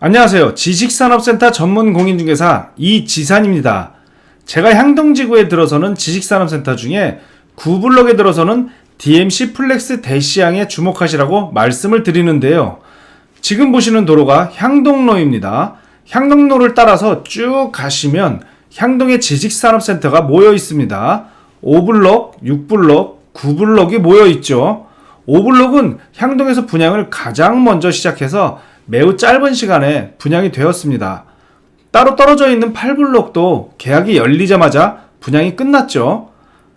안녕하세요. 지식산업센터 전문 공인중개사 이지산입니다. 제가 향동지구에 들어서는 지식산업센터 중에 구블럭에 들어서는 DMC 플렉스 대시양에 주목하시라고 말씀을 드리는데요. 지금 보시는 도로가 향동로입니다. 향동로를 따라서 쭉 가시면 향동의 지식산업센터가 모여 있습니다. 5블럭, 6블럭, 9블럭이 모여 있죠. 5블럭은 향동에서 분양을 가장 먼저 시작해서 매우 짧은 시간에 분양이 되었습니다. 따로 떨어져 있는 8블럭도 계약이 열리자마자 분양이 끝났죠.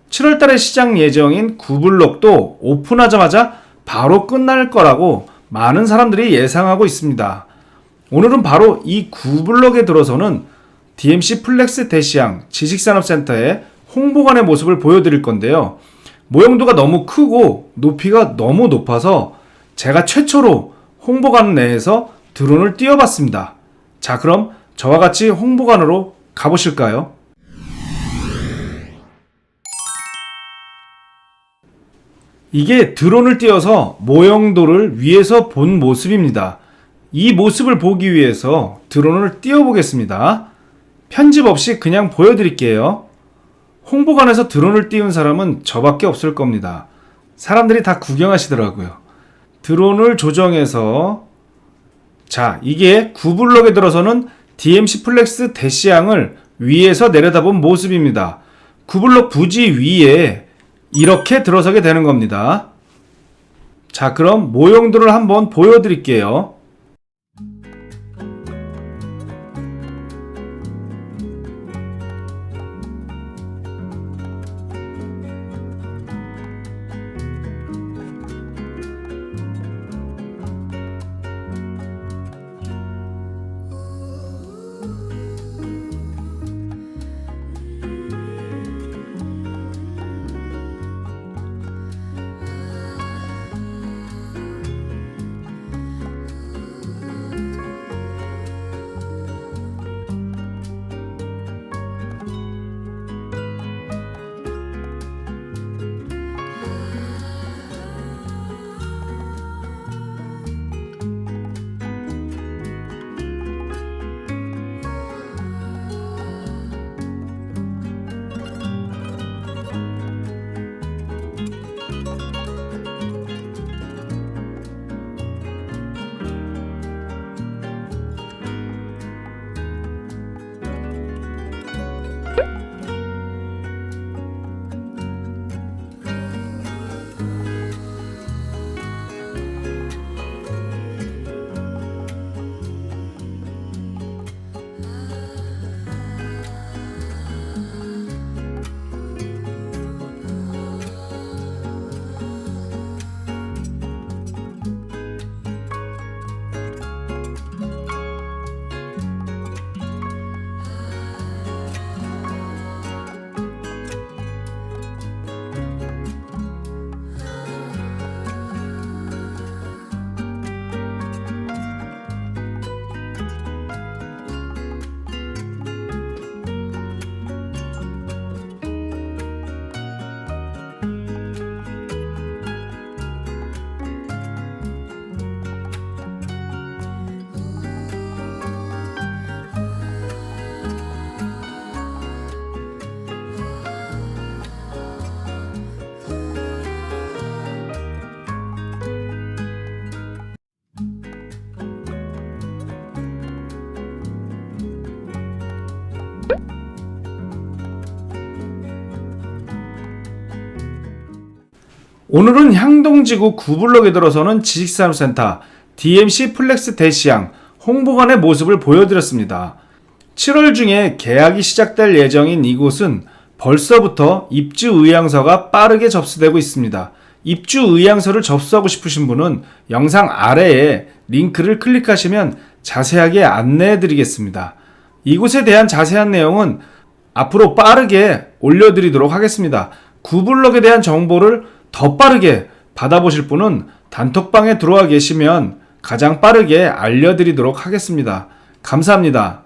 7월 달에 시작 예정인 9블럭도 오픈하자마자 바로 끝날 거라고 많은 사람들이 예상하고 있습니다. 오늘은 바로 이 9블럭에 들어서는 DMC 플렉스 대시양 지식산업센터의 홍보관의 모습을 보여드릴 건데요. 모형도가 너무 크고 높이가 너무 높아서 제가 최초로 홍보관 내에서 드론을 띄워봤습니다. 자, 그럼 저와 같이 홍보관으로 가보실까요? 이게 드론을 띄워서 모형도를 위에서 본 모습입니다. 이 모습을 보기 위해서 드론을 띄워보겠습니다. 편집 없이 그냥 보여드릴게요. 홍보관에서 드론을 띄운 사람은 저밖에 없을 겁니다. 사람들이 다 구경하시더라고요. 드론을 조정해서 자, 이게 구블럭에 들어서는 DMC 플렉스 대시양을 위에서 내려다본 모습입니다. 구블럭 부지 위에 이렇게 들어서게 되는 겁니다. 자, 그럼 모형들을 한번 보여드릴게요. 오늘은 향동지구 구블럭에 들어서는 지식산업센터 DMC 플렉스 대시양 홍보관의 모습을 보여드렸습니다. 7월 중에 계약이 시작될 예정인 이곳은 벌써부터 입주 의향서가 빠르게 접수되고 있습니다. 입주 의향서를 접수하고 싶으신 분은 영상 아래에 링크를 클릭하시면 자세하게 안내해 드리겠습니다. 이곳에 대한 자세한 내용은 앞으로 빠르게 올려드리도록 하겠습니다. 구블럭에 대한 정보를 더 빠르게 받아보실 분은 단톡방에 들어와 계시면 가장 빠르게 알려드리도록 하겠습니다. 감사합니다.